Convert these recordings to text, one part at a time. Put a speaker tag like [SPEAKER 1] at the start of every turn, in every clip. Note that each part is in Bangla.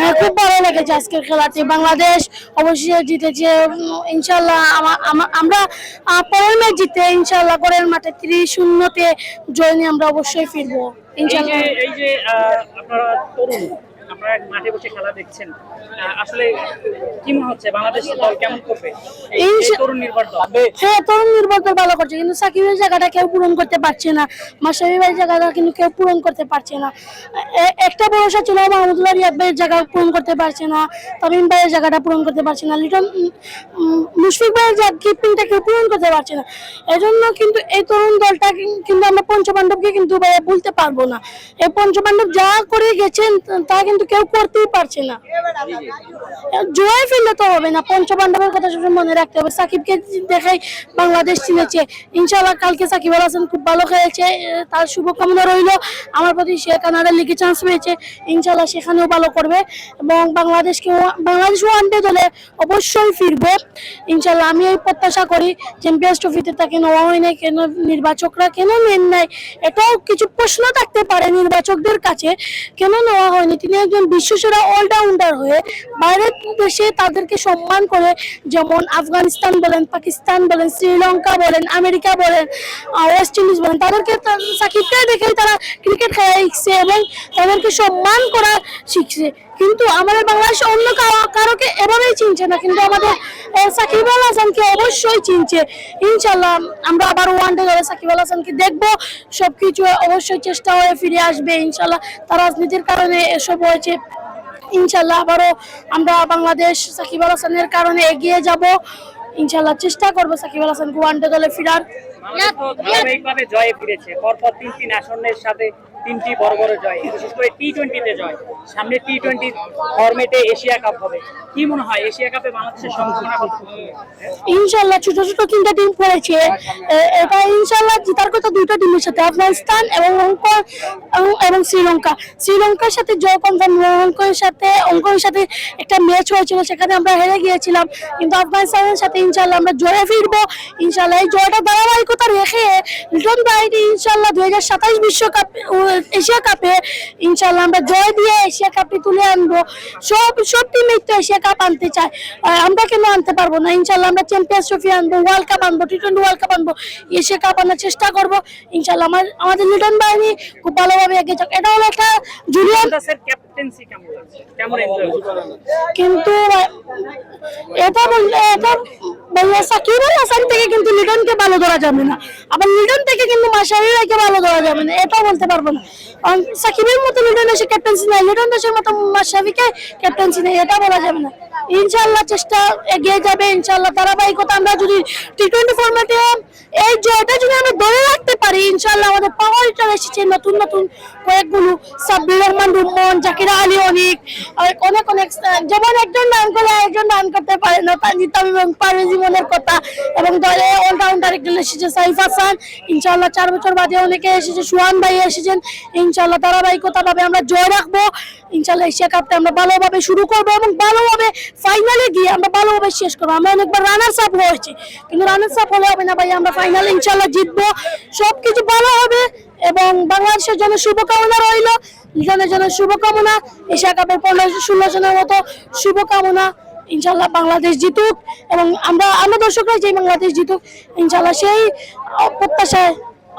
[SPEAKER 1] হ্যাঁ খুব ভালো লেগেছে আজকের খেলাতে বাংলাদেশ অবশ্যই জিতেছে ইনশাল্লাহ আমা- আমা- আমরা পরের ম্যাচ জিতে ইনশাল্লাহ পরের মাঠে ত্রিশ শূন্যতে জয় নিয়ে আমরা অবশ্যই ফিরবো ইনশাল্লাহ
[SPEAKER 2] এই যে আপনারা তরুণ আপনারা মাঠে বসে খেলা দেখছেন। আসলে কি মনে হচ্ছে বাংলাদেশ দল কেমন করবে? এই- তরুণ নির্ভর দল।
[SPEAKER 1] হ্যাঁ তরুণ নির্ভর করে ভালো করছে কিন্তু সাকিবের জায়গাটা কেউ পূরণ করতে পারছে না। মাসাবি ভাইয়ের জায়গাটা কিন্তু কেউ পূরণ করতে পারছে না। একটা ভরসা ছিল মাহমুদুল্লাহ রিয়াদ ভাইয়ের জায়গা পূরণ করতে পারছে না। তামিম ভাইয়ের জায়গাটা পূরণ করতে পারছে না। লিটন মুশফিক ভাইয়ের কিপিংটা কেউ পূরণ করতে পারছে না। এজন্য কিন্তু এই তরুণ দলটা কিন্তু আমরা পঞ্চপাণ্ডবকে কিন্তু ভাইয়া বলতে পারব না। এই পঞ্চপাণ্ডব যা করে গেছেন তা কিন্তু কেউ করতেই পারছে না। জয় ফেললে তো হবে না। পঞ্চপাণ্ডবের কথা সবসময় মনে রাখতে হবে। সাকিবকে দেখাই বাংলাদেশ চিনেছে। ইনশাআল্লাহ কালকে সাকিব আল হাসান খুব ভালো খেলেছে। তার শুভকামনা রইল। আমার প্রতি সে কানাডার লিগে চান্স পেয়েছে। ইনশাআল্লাহ সেখানেও ভালো করবে। এবং বাংলাদেশকে বাংলাদেশ ওয়ানডে দলে অবশ্যই ফিরবে। ইনশাআল্লাহ আমি এই প্রত্যাশা করি চ্যাম্পিয়ন্স ট্রফিতে তাকে নেওয়া হয় নাই। কেন নির্বাচকরা কেন নেন নাই? এটাও কিছু প্রশ্ন থাকতে পারে নির্বাচকদের কাছে। কেন নেওয়া হয়নি? তিনি একজন বিশ্বসেরা অলরাউন্ডার হয়ে বাইরের দেশে তাদেরকে সম্মান করে যেমন আফগানিস্তান বলেন, পাকিস্তান বলেন, শ্রীলঙ্কা বলেন, আমেরিকা বলেন ওয়েস্ট ইন্ডিজ বলেন, তাদেরকে সাকিবকে দেখেই তারা ক্রিকেট খেলা শিখছে এবং তাদেরকে সম্মান করা শিখছে। কিন্তু আমাদের বাংলাদেশ অন্য কারো- কারোকে এভাবেই চিনছে না, কিন্তু আমাদের সাকিব আল হাসানকে অবশ্যই চিনছে। ইনশাল্লাহ আমরা আবার ওয়ান ডে ধরে সাকিব আল হাসানকে দেখব, সবকিছু অবশ্যই চেষ্টা হয়ে ফিরে আসবে। ইনশাল্লাহ তার রাজনীতির কারণে এসব হয়েছে। ইনশাল্লাহ আবারও আমরা বাংলাদেশ সাকিব আল হাসানের কারণে এগিয়ে যাব। ইনশাল্লাহ চেষ্টা করব সাকিব আল হাসানকে ওয়ান ডে দলে ফিরার।
[SPEAKER 2] জয়ে ফিরেছে। পরপর আসনের সাথে তিনটি বড় বড় জয়, বিশেষ করে টি টোয়েন্টিতে জয়। সামনে টি টোয়েন্টি ফরম্যাটে এশিয়া কাপ হবে। কি মনে হয় এশিয়া কাপে বাংলাদেশের সম্ভাবনা
[SPEAKER 1] ইনশাল্লাহ ছোট ছোট তিনটা টিম পড়েছে। এটা ইনশাল্লাহ জেতার কথা দুইটা টিমের সাথে, আফগানিস্তান এবং হংকং এবং- শ্রীলঙ্কা। শ্রীলঙ্কার সাথে জয় কনফার্ম হংকংয়ের সাথে হংকংয়ের সাথে একটা ম্যাচ হয়েছিল, সেখানে আমরা হেরে গিয়েছিলাম। কিন্তু আফগানিস্তানের সাথে ইনশাল্লাহ আমরা জয়ে ফিরবো। ইনশাল্লাহ এই জয়টা ধারাবাহিকতা রেখে লিটন বাহিনী ইনশাল্লাহ দুই হাজার সাতাইশ বিশ্বকাপ এশিয়া কাপে ইনশাল্লাহ আমরা জয় দিয়ে এশিয়া কাপটি তুলে আনব। সব সব টিমই তো এশিয়া কাপ আনতে চায়। আমরা কেন আনতে পারব না? ইনশাল্লাহ আমরা চ্যাম্পিয়ন্স ট্রফি আনব ওয়ার্ল্ড কাপ আনব টি টোয়েন্টি ওয়ার্ল্ড কাপ আনব। এশিয়া কাপ আনার চেষ্টা করব। ইনশাল্লাহ আমার আমাদের লিটন বাহিনী খুব ভালোভাবে এগিয়ে যাক। এটা হলো একটা জুনিয়র কিন্তু এটা বললে এটা না। এটা বলতে পারব না। মতো ক্যাপ্টেন্সি মতো ক্যাপ্টেন্সি এটা বলা যাবে না। ইনশাল্লাহ চেষ্টা এগিয়ে যাবে ইনশাল্লাহ ধারাবাহিকতা। আমরা যদি টি টোয়েন্টি ফর্মেটে এই জয়টা যদি আমরা ধরে রাখতে পারি ইনশাল্লাহ আমাদের পাওয়ারটা এসেছে নতুন নতুন কয়েকগুলো সাব্বির রহমান রুমন জাকিরা আলী অনিক, অনেক অনেক যেমন একজন রান করে একজন রান করতে পারে না তানজিদ তামিম এবং পারভেজ জীবনের কথা। এবং দলে অলরাউন্ডার একজন এসেছে, সাইফ হাসান। ইনশাল্লাহ চার বছর বাদে অনেকে এসেছে, সুহান ভাই এসেছেন। ইনশাল্লাহ ধারাবাহিকতা ভাবে আমরা জয় রাখব। ইনশাল্লাহ এশিয়া কাপটা আমরা ভালোভাবে শুরু করব এবং ভালোভাবে ফাইনালে গিয়ে আমরা ভালোভাবে শেষ করব। আমরা অনেকবার রানার্স আপ হয়েছি, কিন্তু রানার্স আপ হলে হবে না ভাই, আমরা ফাইনালে ইনশাল্লাহ জিতবো। সবকিছু ভালো হবে এবং বাংলাদেশের জন্য শুভকামনা রইল। লিটনের জন্য শুভকামনা, এশিয়া কাপের পনেরো ষোলো জনের মতো শুভকামনা। ইনশাল্লাহ বাংলাদেশ জিতুক এবং আমরা আমরা দর্শকরা যে বাংলাদেশ জিতুক ইনশাল্লাহ সেই প্রত্যাশায়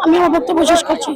[SPEAKER 1] আমি আমার বক্তব্য শেষ করছি।